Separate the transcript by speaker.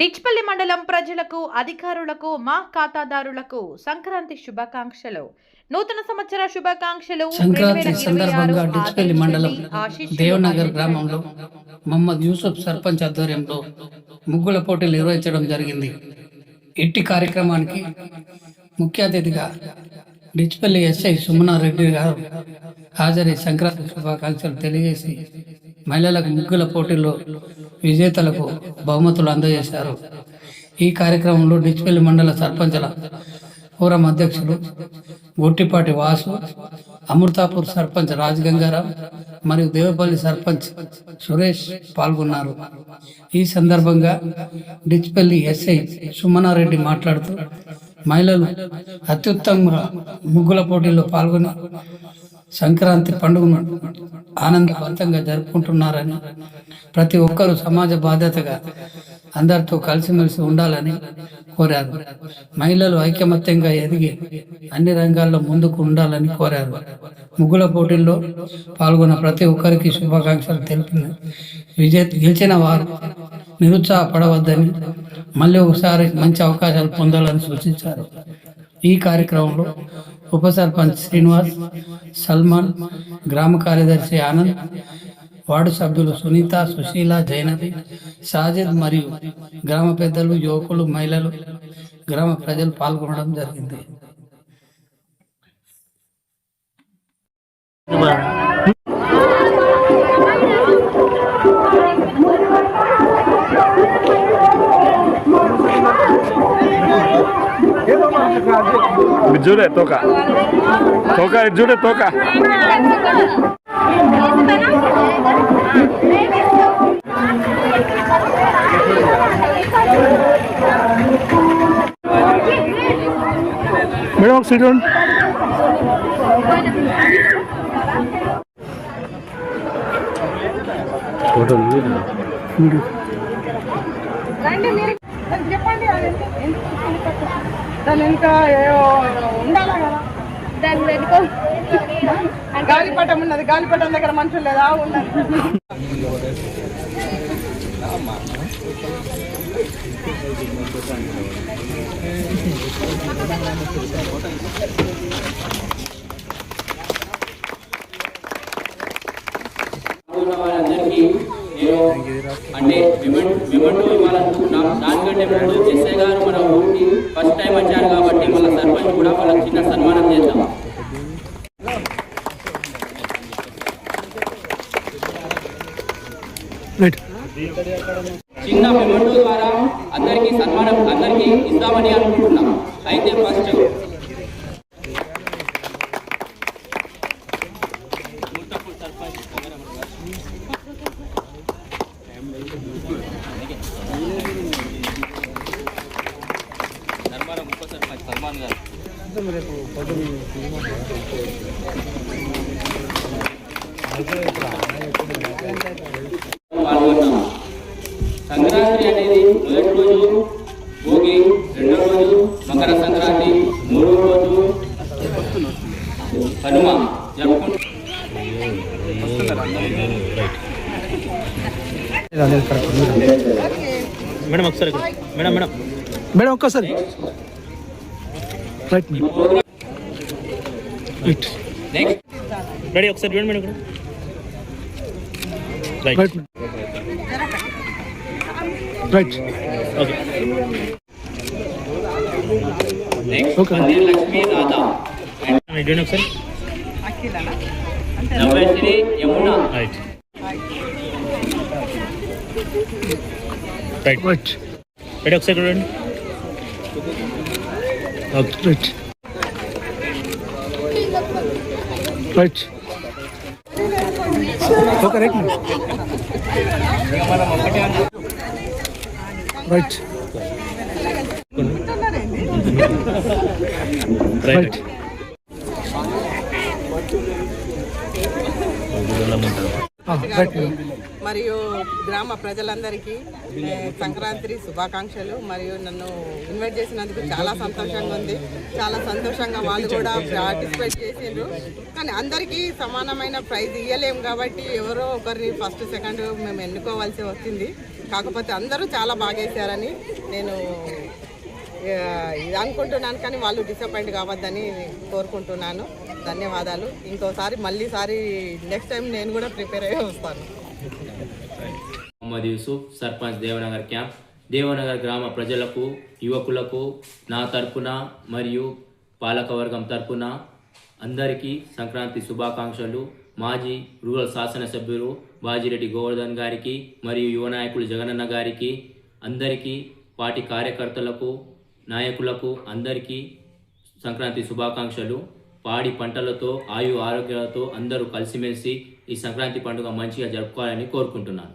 Speaker 1: డిచ్పల్లి మండలం ప్రజలకు అధికారులకు మా ఖాతాదారులకు సంక్రాంతి శుభాకాంక్షలు. నూతన సంవత్సర శుభాకాంక్షలు.
Speaker 2: సంక్రాంతి
Speaker 1: 2026
Speaker 2: సందర్భంగా డిచ్పల్లి మండలం దేవనగర్. గ్రామంలో మహమ్మద్ యూసుఫ్ సర్పంచ్ ఆధ్వర్యంలో ముగ్గుల పోటీలు నిర్వహించడం జరిగింది. ఇట్టి కార్యక్రమానికి ముఖ్య అతిథిగా డిచ్పల్లి ఎస్ఐ సుమనారెడ్డి గారు హాజరై సంక్రాంతి శుభాకాంక్షలు తెలియజేసి మహిళలకు ముగ్గుల పోటీల్లో విజేతలకు బహుమతులు అందజేశారు. ఈ కార్యక్రమంలో డిచ్పల్లి మండల సర్పంచుల ఫోరం అధ్యక్షులు గొట్టిపాటి వాసు అమృతాపూర్ సర్పంచ్ రాజగంగారాం మరియు దేవపల్లి సర్పంచ్ సురేష్ పాల్గొన్నారు. ఈ సందర్భంగా డిచ్పల్లి ఎస్ఐ సుమనారెడ్డి మాట్లాడుతూ మహిళలు అత్యుత్తమంగా ముగ్గుల పోటీల్లో పాల్గొని సంక్రాంతి పండుగను ఆనందవంతంగా జరుపుకుంటున్నారని ప్రతి ఒక్కరూ సమాజ బాధ్యతగా అందరితో కలిసిమెలిసి ఉండాలని కోరారు. మహిళలు ఐకమత్యంగా ఎదిగి అన్ని రంగాల్లో ముందుకు ఉండాలని కోరారు. ముగ్గుల పోటీల్లో పాల్గొన్న ప్రతి ఒక్కరికి శుభాకాంక్షలు తెలిపింది విజయ గెలిచిన వారు నిరుత్సాహపడవద్దని మళ్ళీ ఒకసారి మంచి అవకాశాలు పొందాలని సూచించారు. ఈ కార్యక్రమంలో ఉప సర్పంచ్ శ్రీనివాస్ సల్మాన్ గ్రామ కార్యదర్శి ఆనంద్ వార్డు సభ్యులు సునీత సుశీల జైనవి సాజిద్ మరియు గ్రామ పెద్దలు యువకులు మహిళలు గ్రామ ప్రజలు పాల్గొనడం జరిగింది.
Speaker 3: jure toka. Toka jure toka. Merong sidon
Speaker 4: Kodon ni చెప్పండి అది దాని ఇంకా ఏవో ఉండాలా కదా? దాన్ని పెట్టుకో గాలిపటం ఉన్నది గాలిపటం దగ్గర మనుషులు లేదా? ఉన్నది
Speaker 5: అందరికీ నేను అంటే విమెన్ విమెన్ వాళ్ళ దానికంటే ముందు ఎస్ఐ గారు మన ఊరికి ఫస్ట్ టైం వచ్చారు కాబట్టి మన సర్పంచ్ కూడా వాళ్ళకి చిన్న సన్మానం చేద్దాం. చిన్న విమెన్ ద్వారా అందరికీ సన్మానం అందరికీ ఇద్దామని అనుకుంటున్నాం అయితే ఫస్ట్ ధర్మారం ఉప సర్పంచ్ సల్మాన్ గారు పాల్గొన్నాం సంక్రాంతి అనేది మొదటి రోజు భోగి రెండో రోజు మకర సంక్రాంతి మూడో రోజు. జరుపుకుంటాం.
Speaker 6: మేడం ఒకసారి. Madam madam. మేడం ఒక్కసారి. రైట్ రెడీ ఒకసారి చూడండి మేడం రైట్
Speaker 3: రైట్
Speaker 6: ఓకే చూడండి ఒకసారి రైట్ రైట్
Speaker 3: రైట్
Speaker 6: రెడీ ఒకసారి చూడండి. Okay
Speaker 3: right right okay right right
Speaker 6: right
Speaker 4: గారికి మరియు గ్రామ ప్రజలందరికీ సంక్రాంతి శుభాకాంక్షలు మరియు నన్ను ఇన్వైట్ చేసినందుకు చాలా సంతోషంగా ఉంది. చాలా సంతోషంగా వాళ్ళు కూడా పార్టిసిపేట్ చేసిండ్రు. కానీ అందరికీ సమానమైన ప్రైజ్ ఇవ్వలేము కాబట్టి ఎవరో ఒకరిని ఫస్ట్ సెకండ్ మేము ఎన్నుకోవాల్సి వచ్చింది. కాకపోతే అందరూ చాలా బాగా వేసారని నేను ఇది అనుకుంటున్నాను కానీ వాళ్ళు డిసప్పాయింట్ కావద్దని కోరుకుంటున్నాను. ధన్యవాదాలు. ఇంకోసారి మళ్ళీసారి నెక్స్ట్ టైం నేను కూడా ప్రిపేర్ అయ్యి వస్తాను.
Speaker 5: మొహమ్మద్ యూసుఫ్ సర్పంచ్ దేవనగర్ క్యాంప్ దేవనగర్ గ్రామ ప్రజలకు యువకులకు నా తరపున మరియు పాలకవర్గం తరపున అందరికీ సంక్రాంతి శుభాకాంక్షలు. మాజీ రూరల్ శాసనసభ్యులు బాజిరెడ్డి గోవర్ధన్ గారికి మరియు యువ నాయకులు జగనన్న గారికి అందరికీ పార్టీ కార్యకర్తలకు నాయకులకు అందరికీ సంక్రాంతి శుభాకాంక్షలు. పాడి పంటలతో ఆయు ఆరోగ్యాలతో అందరూ కలిసిమెలిసి ఈ సంక్రాంతి పండుగ మంచిగా జరుపుకోవాలని కోరుకుంటున్నాను.